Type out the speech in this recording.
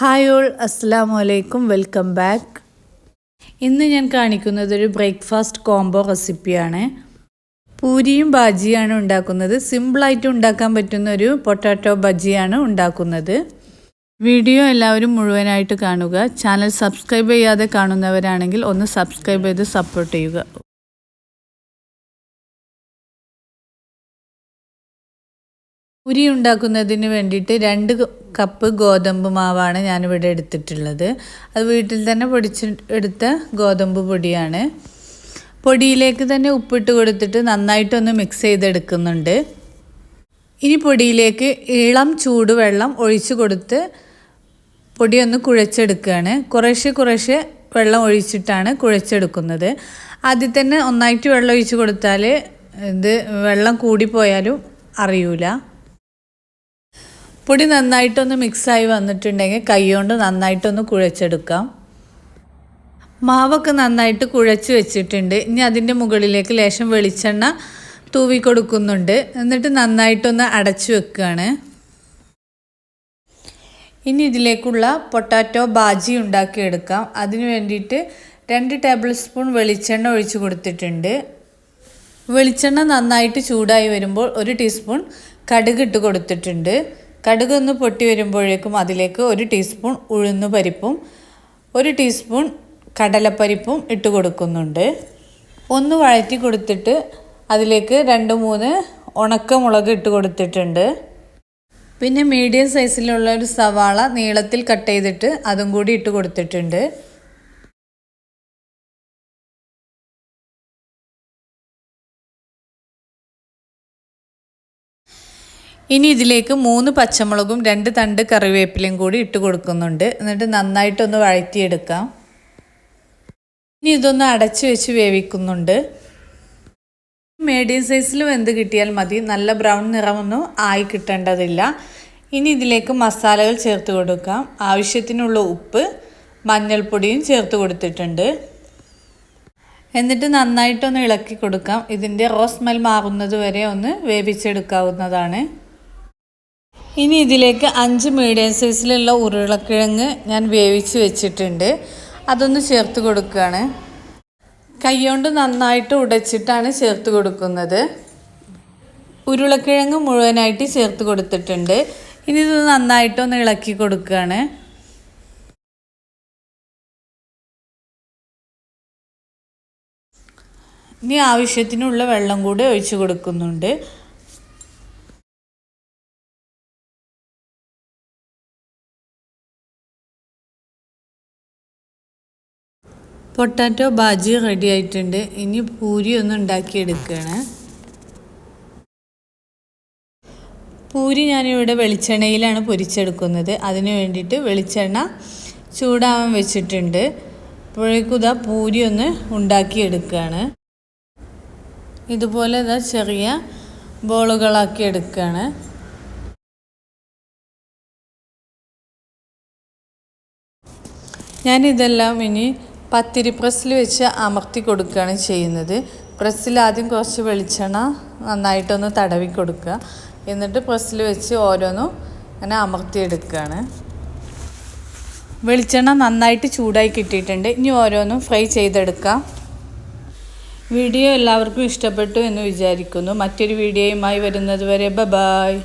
Hi all അസ്സാം വലൈക്കും welcome back. ഇന്ന് ഞാൻ കാണിക്കുന്നത് ഒരു ബ്രേക്ക്ഫാസ്റ്റ് കോംബോ റെസിപ്പിയാണ്. പൂരിയും ബാജിയാണ് ഉണ്ടാക്കുന്നത്. സിമ്പിളായിട്ട് ഉണ്ടാക്കാൻ പറ്റുന്ന ഒരു പൊട്ടാറ്റോ ബജിയാണ് ഉണ്ടാക്കുന്നത്. വീഡിയോ എല്ലാവരും മുഴുവനായിട്ട് കാണുക. ചാനൽ സബ്സ്ക്രൈബ് ചെയ്യാതെ കാണുന്നവരാണെങ്കിൽ ഒന്ന് സബ്സ്ക്രൈബ് ചെയ്ത് സപ്പോർട്ട് ചെയ്യുക. പൂരി ഉണ്ടാക്കുന്നതിന് വേണ്ടിയിട്ട് രണ്ട് കപ്പ് ഗോതമ്പ് മാവാണ് ഞാനിവിടെ എടുത്തിട്ടുള്ളത്. അത് വീട്ടിൽ തന്നെ പൊടിച്ച് എടുത്ത ഗോതമ്പ് പൊടിയാണ്. പൊടിയിലേക്ക് തന്നെ ഉപ്പിട്ട് കൊടുത്തിട്ട് നന്നായിട്ടൊന്ന് മിക്സ് ചെയ്തെടുക്കുന്നുണ്ട്. ഇനി പൊടിയിലേക്ക് ഇളം ചൂടുവെള്ളം ഒഴിച്ചു കൊടുത്ത് പൊടിയൊന്ന് കുഴച്ചെടുക്കുകയാണ്. കുറേശ്ശെ കുറേശ്ശെ വെള്ളം ഒഴിച്ചിട്ടാണ് കുഴച്ചെടുക്കുന്നത്. ആദ്യം തന്നെ ഒന്നായിട്ട് വെള്ളം ഒഴിച്ച് കൊടുത്താൽ ഇത് വെള്ളം കൂടിപ്പോയാലും അറിയൂല. പൊടി നന്നായിട്ടൊന്ന് മിക്സായി വന്നിട്ടുണ്ടെങ്കിൽ കൈകൊണ്ട് നന്നായിട്ടൊന്ന് കുഴച്ചെടുക്കാം. മാവൊക്കെ നന്നായിട്ട് കുഴച്ച് വെച്ചിട്ടുണ്ട്. ഇനി അതിന്റെ മുകളിലേക്ക് ലേശം വെളിച്ചെണ്ണ തൂവി കൊടുക്കുന്നുണ്ട്. എന്നിട്ട് നന്നായിട്ടൊന്ന് അടച്ചു വെക്കുകയാണ് ഇനി ഇതിലേക്കുള്ള പൊട്ടാറ്റോ ബാജി ഉണ്ടാക്കിയെടുക്കാം. അതിന് വേണ്ടിയിട്ട് രണ്ട് ടേബിൾ സ്പൂൺ വെളിച്ചെണ്ണ ഒഴിച്ചു കൊടുത്തിട്ടുണ്ട്. വെളിച്ചെണ്ണ നന്നായിട്ട് ചൂടായി വരുമ്പോൾ ഒരു ടീസ്പൂൺ കടുക് ഇട്ട് കൊടുത്തിട്ടുണ്ട്. കടുക് ഒന്ന് പൊട്ടി വരുമ്പോഴേക്കും അതിലേക്ക് ഒരു ടീസ്പൂൺ ഉഴുന്ന് പരിപ്പും ഒരു ടീസ്പൂൺ കടലപ്പരിപ്പും ഇട്ട് കൊടുക്കുന്നുണ്ട്. ഒന്ന് വഴറ്റി കൊടുത്തിട്ട് അതിലേക്ക് രണ്ട് മൂന്ന് ഉണക്കമുളക് ഇട്ട് കൊടുത്തിട്ടുണ്ട്. പിന്നെ മീഡിയം സൈസിലുള്ള ഒരു സവാള നീളത്തിൽ കട്ട് ചെയ്തിട്ട് അതും കൂടി ഇട്ട് കൊടുത്തിട്ടുണ്ട്. ഇനി ഇതിലേക്ക് മൂന്ന് പച്ചമുളകും രണ്ട് തണ്ട് കറിവേപ്പിലയും കൂടി ഇട്ട് കൊടുക്കുന്നുണ്ട്. എന്നിട്ട് നന്നായിട്ടൊന്ന് വഴറ്റിയെടുക്കാം. ഇനി ഇതൊന്ന് അടച്ചു വെച്ച് വേവിക്കുന്നുണ്ട്. മീഡിയം സൈസിൽ വെന്ത് കിട്ടിയാൽ മതി. നല്ല ബ്രൗൺ നിറമൊന്നും ആയി കിട്ടേണ്ടതില്ല. ഇനി ഇതിലേക്ക് മസാലകൾ ചേർത്ത് കൊടുക്കാം. ആവശ്യത്തിനുള്ള ഉപ്പ് മഞ്ഞൾപ്പൊടിയും ചേർത്ത് കൊടുത്തിട്ടുണ്ട്. എന്നിട്ട് നന്നായിട്ടൊന്ന് ഇളക്കി കൊടുക്കാം. ഇതിന്റെ റോസ്മെൽ സ്മെൽ മാറുന്നത് വരെ ഒന്ന് വേവിച്ചെടുക്കാവുന്നതാണ്. ഇനി ഇതിലേക്ക് അഞ്ച് മീഡിയം സൈസിലുള്ള ഉരുളക്കിഴങ്ങ് ഞാൻ വേവിച്ച് വെച്ചിട്ടുണ്ട്. അതൊന്ന് ചേർത്ത് കൊടുക്കുകയാണ്. കൈകൊണ്ട് നന്നായിട്ട് ഉടച്ചിട്ടാണ് ചേർത്ത് കൊടുക്കുന്നത്. ഉരുളക്കിഴങ്ങ് മുഴുവനായിട്ട് ചേർത്ത് കൊടുത്തിട്ടുണ്ട്. ഇനി ഇത് നന്നായിട്ടൊന്ന് ഇളക്കി കൊടുക്കുകയാണ്. ഇനി ആവശ്യത്തിനുള്ള വെള്ളം കൂടി ഒഴിച്ചു കൊടുക്കുന്നുണ്ട്. പൊട്ടാറ്റോ ബാജി റെഡി ആയിട്ടുണ്ട്. ഇനി പൂരി ഒന്ന് ഉണ്ടാക്കിയെടുക്കുകയാണ് പൂരി ഞാനിവിടെ വെളിച്ചെണ്ണയിലാണ് പൊരിച്ചെടുക്കുന്നത്. അതിന് വേണ്ടിയിട്ട് വെളിച്ചെണ്ണ ചൂടാവാൻ വെച്ചിട്ടുണ്ട്. അപ്പോഴേക്കും ഇതാ പൂരി ഒന്ന് ഉണ്ടാക്കിയെടുക്കുകയാണ് ഇതുപോലെ ഇതാ ചെറിയ ബോളുകളാക്കി എടുക്കുകയാണ് ഞാനിതെല്ലാം ഇനി പത്തിരി പ്രസ്സിൽ വെച്ച് അമർത്തി കൊടുക്കുകയാണ് ചെയ്യുന്നത്. പ്രസ്സിൽ ആദ്യം കുറച്ച് വെളിച്ചെണ്ണ നന്നായിട്ടൊന്ന് തടവി കൊടുക്കുക. എന്നിട്ട് പ്രസ്സിൽ വെച്ച് ഓരോന്നും അങ്ങനെ അമർത്തിയെടുക്കുകയാണ്. വെളിച്ചെണ്ണ നന്നായിട്ട് ചൂടായി കിട്ടിയിട്ടുണ്ട്. ഇനി ഓരോന്നും ഫ്രൈ ചെയ്തെടുക്കാം. വീഡിയോ എല്ലാവർക്കും ഇഷ്ടപ്പെട്ടു എന്ന് വിചാരിക്കുന്നു. മറ്റൊരു വീഡിയോയുമായി വരുന്നത് വരെ ബ ബായ്